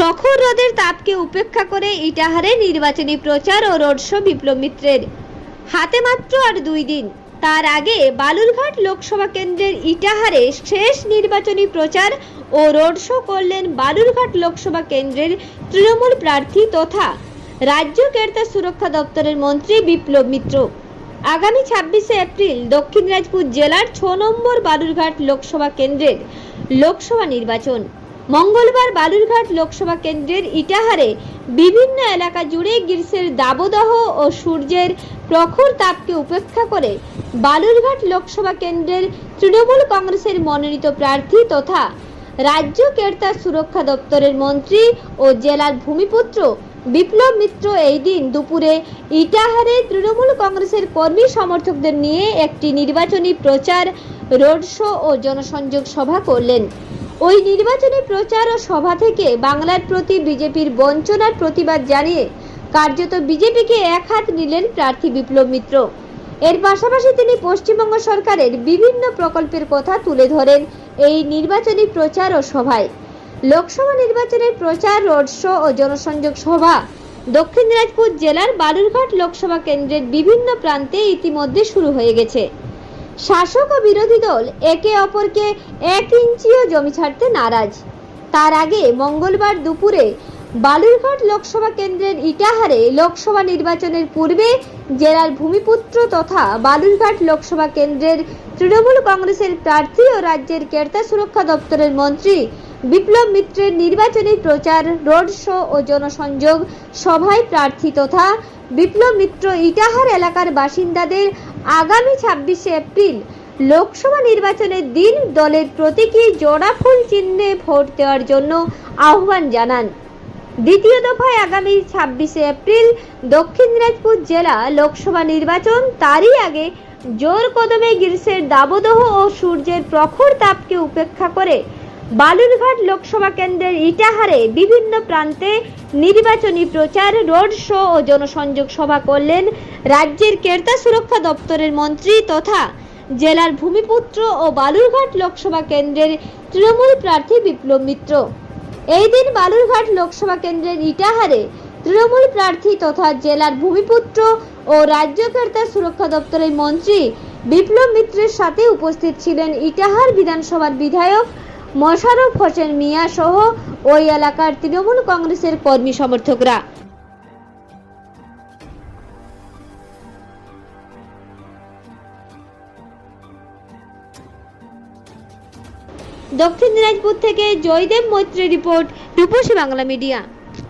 প্রখর রোদের তাপকে উপেক্ষা করে ইটাহারে নির্বাচনী প্রচার ও রোড শো বিপ্লব মিত্রের হাতে মাত্র আর দুই দিন। তার আগে বালুরঘাট লোকসভা কেন্দ্রের ইটাহারে শেষ নির্বাচনী প্রচার ও রোড শো করলেন বালুরঘাট লোকসভা কেন্দ্রের তৃণমূল প্রার্থী তথা রাজ্য কেরতা সুরক্ষা দপ্তরের মন্ত্রী বিপ্লব মিত্র। আগামী ছাব্বিশে এপ্রিল দক্ষিণ দিনাজপুর জেলার ছ নম্বর বালুরঘাট লোকসভা কেন্দ্রের লোকসভা নির্বাচন। মঙ্গলবার বালুরঘাট লোকসভা কেন্দ্রের ইটাহারে বিভিন্ন এলাকা জুড়ে গ্রীষ্মের দাবদাহ ও সূর্যের প্রখর তাপকে উপেক্ষা করে বালুরঘাট লোকসভা কেন্দ্রের তৃণমূল কংগ্রেসের মনোনীত প্রার্থী তথা রাজ্য কেরতা সুরক্ষা দপ্তরের মন্ত্রী ও জেলার ভূমিপুত্র বিপ্লব মিত্র এই দিন দুপুরে ইটাহারে তৃণমূল কংগ্রেসের কর্মী সমর্থকদের নিয়ে একটি নির্বাচনী প্রচার, রোড শো ও জনসংযোগ সভা করলেন। ওই নির্বাচনী প্রচার ও সভা থেকে বাংলার প্রতি বিজেপির বঞ্চনার প্রতিবাদ জানিয়ে কার্যত বিজেপিকে এক হাত নিলেন প্রার্থী বিপ্লব মিত্র। এর পাশাপাশি তিনি পশ্চিমবঙ্গ সরকারের বিভিন্ন প্রকল্পের কথা তুলে ধরেন এই নির্বাচনী প্রচার ও সভায়। লোকসভা নির্বাচনের প্রচার, রোড শো ও জনসংযোগ সভা, দক্ষিণ দিনাজপুর জেলার বালুরঘাট লোকসভা কেন্দ্রের বিভিন্ন প্রান্তে ইতিমধ্যে শুরু হয়ে গেছে। শাসক ও বিরোধী দল একে অপরকে এক ইঞ্চিও জমি ছাড়তে নারাজ। তার আগে মঙ্গলবার দুপুরে বালুরঘাট লোকসভা কেন্দ্রের ইটাহারে লোকসভা নির্বাচনের পূর্বে জেলার ভূমিপুত্র তথা বালুরঘাট লোকসভা কেন্দ্রের তৃণমূল কংগ্রেসের প্রার্থী ও রাজ্যের কেরতা সুরক্ষা দপ্তরের মন্ত্রী বিপ্লব মিত্রের নির্বাচনী প্রচার, রোড শো ও জনসংযোগ সভায় প্রার্থী তথা বিপ্লব মিত্র ইটাহার এলাকার বাসিন্দাদের আগামী ছাব্বিশে এপ্রিল লোকসভা নির্বাচনের দিন দলের প্রতীকী জোড়া ফুল চিহ্নে ভোট দেওয়ার জন্য আহ্বান জানান। দ্বিতীয় দফায় আগামী ছাব্বিশে এপ্রিল দক্ষিণ দিনাজপুর জেলা লোকসভা নির্বাচন, তারই আগে জোর কদমে গ্রীষ্মের দাবদহ ও সূর্যের প্রখর তাপকে উপেক্ষা করে বালুরঘাট লোকসভা কেন্দ্রের ইটাহারে বিভিন্ন প্রান্তে নির্বাচনী প্রচার, রোড শো ও জনসংযোগ সভা করলেন রাজ্যের কেরতা সুরক্ষা দপ্তরের মন্ত্রী তথা জেলার ভূমিপুত্র ও বালুরঘাট লোকসভা কেন্দ্রের তৃণমূল প্রার্থী বিপ্লব মিত্র। এই দিন বালুরঘাট লোকসভা কেন্দ্রের ইটাহারে তৃণমূল প্রার্থী তথা জেলার ভূমিপুত্র ও রাজ্য কেরতা সুরক্ষা দপ্তরের মন্ত্রী বিপ্লব মিত্রের সাথে উপস্থিত ছিলেন ইটাহার বিধানসভার বিধায়ক মোশাররফ হোসেন মিয়া সহ ওই এলাকার তৃণমূল কংগ্রেসের কর্মী সমর্থকরা। দক্ষিণ দিনাজপুর থেকে জয়দেব মৈত্রী রিপোর্ট, রূপসী বাংলা মিডিয়া।